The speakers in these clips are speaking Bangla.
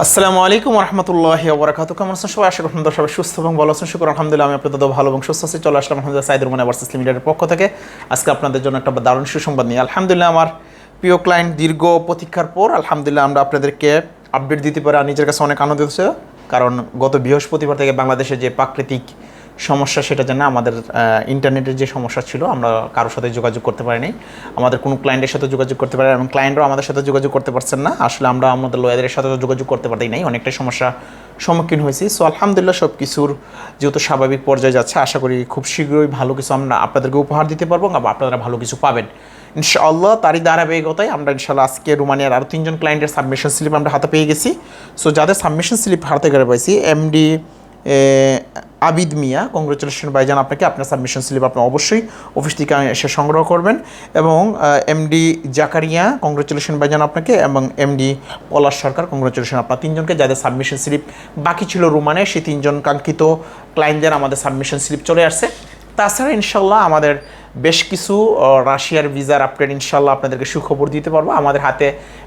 আসসালামু আলাইকুম রহমতুল্লাহি বরাকাত কেমন আছেন সবাই? আশা করি সবাই সুস্থ এবং ভালো আছেন। শুক্র, আলহামদুলিল্লাহ, আমি আপনাদের ভালো এবং সুস্থ আছি। চলে আসলাম আলহামদুলিল্লাহ সাইদুর মানে ভার্সেস লিমিটেডের পক্ষ থেকে। আজকে আপনাদের জন্য একটা দারুণ সুসংবাদ নিয়ে। আলহামদুলিল্লাহ, আমার প্রিয় ক্লায়েন্ট দীর্ঘ প্রতীক্ষার পর আলহামদুলিল্লাহ আমরা আপনাদেরকে আপডেট দিতে পারি। আর নিজের কাছে অনেক আনন্দ হচ্ছে কারণ গত বৃহস্পতিবার থেকে বাংলাদেশে যে প্রাকৃতিক সমস্যা সেটা জানা আমাদের ইন্টারনেটের যে সমস্যা ছিল, আমরা কারোর সাথে যোগাযোগ করতে পারিনি। আমাদের কোনো ক্লায়েন্টের সাথে যোগাযোগ করতে পারি এবং ক্লায়েন্টরাও আমাদের সাথে যোগাযোগ করতে পারছেন না। আসলে আমরা আমাদের লয়ারদের সাথে যোগাযোগ করতে পারি নাই, অনেকটাই সমস্যা সম্মুখীন হয়েছি। সো আলহামদুলিল্লাহ সব কিছুর যেহেতু স্বাভাবিক পর্যায়ে যাচ্ছে, আশা করি খুব শীঘ্রই ভালো কিছু আমরা আপনাদেরকে উপহার দিতে পারব, এবং আপনারা ভালো কিছু পাবেন। ইনশাআল্লাহ, তারই ধারাবাহিকতায় আমরা ইনশাল্লাহ আজকে রোমানিয়ার আরও তিনজন ক্লায়েন্টের সাবমিশন স্লিপ আমরা হাতে পেয়ে গেছি। সো যাদের সাবমিশন স্লিপ হাতে করে পাইছি এমডি আবিদ মিয়া কংগ্রেচুলেশন ভাইজান আপনাকে আপনার সাবমিশন স্লিপ আপনি অবশ্যই অফিস থেকে এসে সংগ্রহ করবেন। এবং এমডি জাকারিয়া কংগ্রেচুলেশন ভাইজান আপনাকে, এবং এমডি পলাশ সরকার কংগ্রেচুলেশন আপনার তিনজনকে, যাদের সাবমিশন স্লিপ বাকি ছিল রুমানে, সেই তিনজন কাঙ্ক্ষিত ক্লায়েন্টদের আমাদের সাবমিশন স্লিপ চলে আসছে। তাছাড়া ইনশাল্লাহ আমাদের বেশ কিছু রাশিয়ার ভিসার আপডেট ইনশাল্লাহ আপনাদেরকে সুখবর দিতে পারব। আমাদের হাতে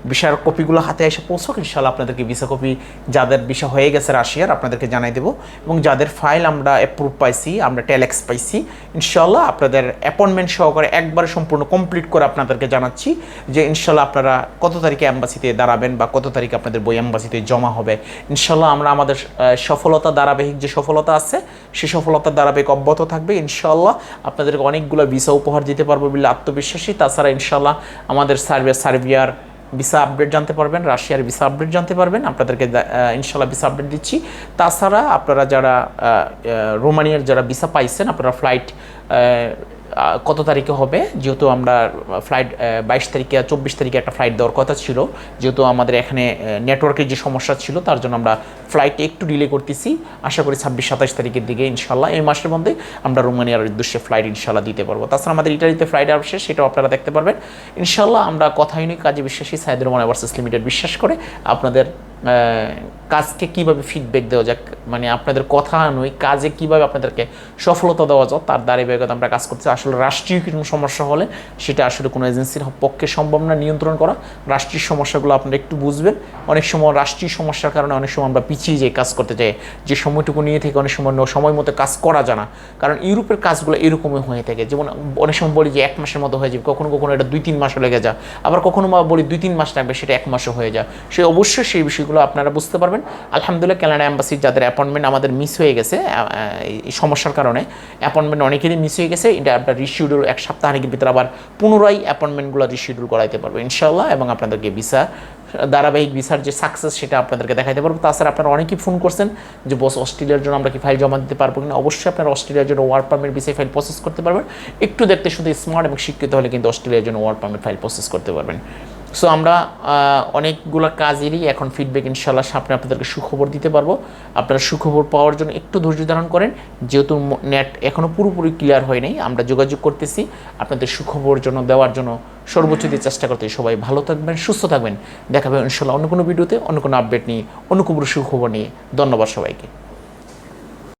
ভিসার কপিগুলো হাতে এসে পৌঁছক ইনশাল্লাহ আপনাদেরকে ভিসা কপি, যাদের ভিসা হয়ে গেছে রাশিয়ার, আপনাদেরকে জানাই দেবো। এবং যাদের ফাইল আমরা অ্যাপ্রুভ পাইছি, আমরা টেলেক্স পাইছি ইনশাল্লাহ আপনাদের অ্যাপয়েন্টমেন্ট সহকারে একবারে সম্পূর্ণ কমপ্লিট করে আপনাদেরকে জানাচ্ছি যে ইনশাল্লাহ আপনারা কত তারিখে অ্যাম্বাসিতে দাঁড়াবেন বা কত তারিখে আপনাদের বই অ্যাম্বাসিতে জমা হবে। ইনশাল্লাহ আমরা আমাদের সফলতা, ধারাবাহিক যে সফলতা আছে সেই সফলতার ধারাবাহিক অব্যাহত থাকবে। ইনশাল্লাহ আপনাদেরকে অনেকগুলো ভিসা উপহার দিতে পারব বলে আত্মবিশ্বাসী। তাছাড়া ইনশাল্লাহ আমাদের সার্বিয়া সার্বিয়ার ভিসা আপডেট জানতে পারবেন, রাশিয়ার ভিসা আপডেট জানতে পারবেন। আপনাদেরকে ইনশাল্লাহ ভিসা আপডেট দিচ্ছি। তাছাড়া আপনারা যারা রোমানিয়ার যারা ভিসা পাইছেন, আপনারা ফ্লাইট কত তারিখে হবে? যেহেতু আমরা ফ্লাইট বাইশ তারিখে, চব্বিশ তারিখে একটা ফ্লাইট দেওয়ার কথা ছিল। যেহেতু আমাদের এখানে নেটওয়ার্কের যে সমস্যা ছিল, তার জন্য আমরা ফ্লাইটে একটু ডিলে করতেছি। আশা করি ছাব্বিশ, সাতাশ তারিখের দিকে ইনশাল্লাহ এই মাসের মধ্যে আমরা রোমানিয়ার উদ্দেশ্যে ফ্লাইট ইনশাল্লাহ দিতে পারব। তাছাড়া আমাদের ইটালিতে ফ্লাইট আসছে, সেটাও আপনারা দেখতে পারবেন। ইনশাল্লাহ আমরা কথাই নেই কাজে বিশ্বাসী সাইদুর রহমান ভার্সেস লিমিটেড বিশ্বাস করে আপনাদের কাজকে কীভাবে ফিডব্যাক দেওয়া যাক? মানে আপনাদের কথা নয়, কাজে কীভাবে আপনাদেরকে সফলতা দেওয়া যায় তার দ্বারা বেগত আমরা কাজ করতে আসলে রাষ্ট্রীয় কোনো সমস্যা হলে সেটা আসলে কোনো এজেন্সির পক্ষে সম্ভব না নিয়ন্ত্রণ করা। রাষ্ট্রীয় সমস্যাগুলো আপনারা একটু বুঝবেন। অনেক সময় রাষ্ট্রীয় সমস্যার কারণে অনেক সময় আমরা পিছিয়ে যাই কাজ করতে যাই। যে সময়টুকু নিয়ে থেকে অনেক সময় সময় মতো কাজ করা যায় না। কারণ ইউরোপের কাজগুলো এরকমই হয়ে থাকে। যেমন অনেক সময় বলি যে এক মাসের মতো হয়ে যাবে কখনো কখনো এটা দুই তিন মাসও লেগে যায়। আবার কখনো বা বলি দুই তিন মাস লাগবে, সেটা এক মাসও হয়ে যায়। সে অবশ্যই সেই বিষয়গুলো আপনারা বুঝতে পারবেন। আলহামদুলিল্লাহ কানাডা অ্যাম্বাসির যাদের অ্যাপয়েন্টমেন্ট আমাদের মিস হয়ে গেছে এই সমস্যার কারণে অ্যাপয়েন্টমেন্ট অনেকেরই মিস হয়ে গেছে, এটা আপনার রিশিডিউল এক সপ্তাহের ভিতরে আবার পুনরায় অ্যাপয়েন্টমেন্টগুলো রিশিডিউল করাইতে পারব ইনশাল্লাহ এবং আপনাদেরকে ভিসা ধারাবাহিক ভিসার যে সাকসেস সেটা আপনাদেরকে দেখাইতে পারব। তাছাড়া আপনারা অনেকেই ফোন করছেন যে, বস, অস্ট্রেলিয়ার জন্য আমরা কি ফাইল জমা দিতে পারব কিনা? অবশ্যই আপনারা অস্ট্রেলিয়ার জন্য ওয়ার্ক পারমিট ভিসায় ফাইল প্রসেস করতে পারবেন। একটু দেখতে শুধু স্মার্ট এবং শিক্ষিত হলে কিন্তু অস্ট্রেলিয়ার জন্য ওয়ার্ক পারমিট ফাইল প্রসেস করতে পারবেন। সো আমরা অনেকগুলো কাজেরই এখন ফিডব্যাক ইনশাল্লাহ সামনে আপনাদেরকে সুখবর দিতে পারব। আপনারা সুখবর পাওয়ার জন্য একটু ধৈর্য ধারণ করেন। যেহেতু নেট এখনও পুরোপুরি ক্লিয়ার হয় নাই, আমরা যোগাযোগ করতেছি। আপনাদের সুখবর জন্য, দেওয়ার জন্য সর্বোচ্চ দিয়ে চেষ্টা করতে সবাই ভালো থাকবেন, সুস্থ থাকবেন। দেখাবে ইনশাল্লাহ অন্য কোনো ভিডিওতে অন্য কোনো আপডেট নিয়ে, অন্য কোনো সুখবর নিয়ে। ধন্যবাদ সবাইকে।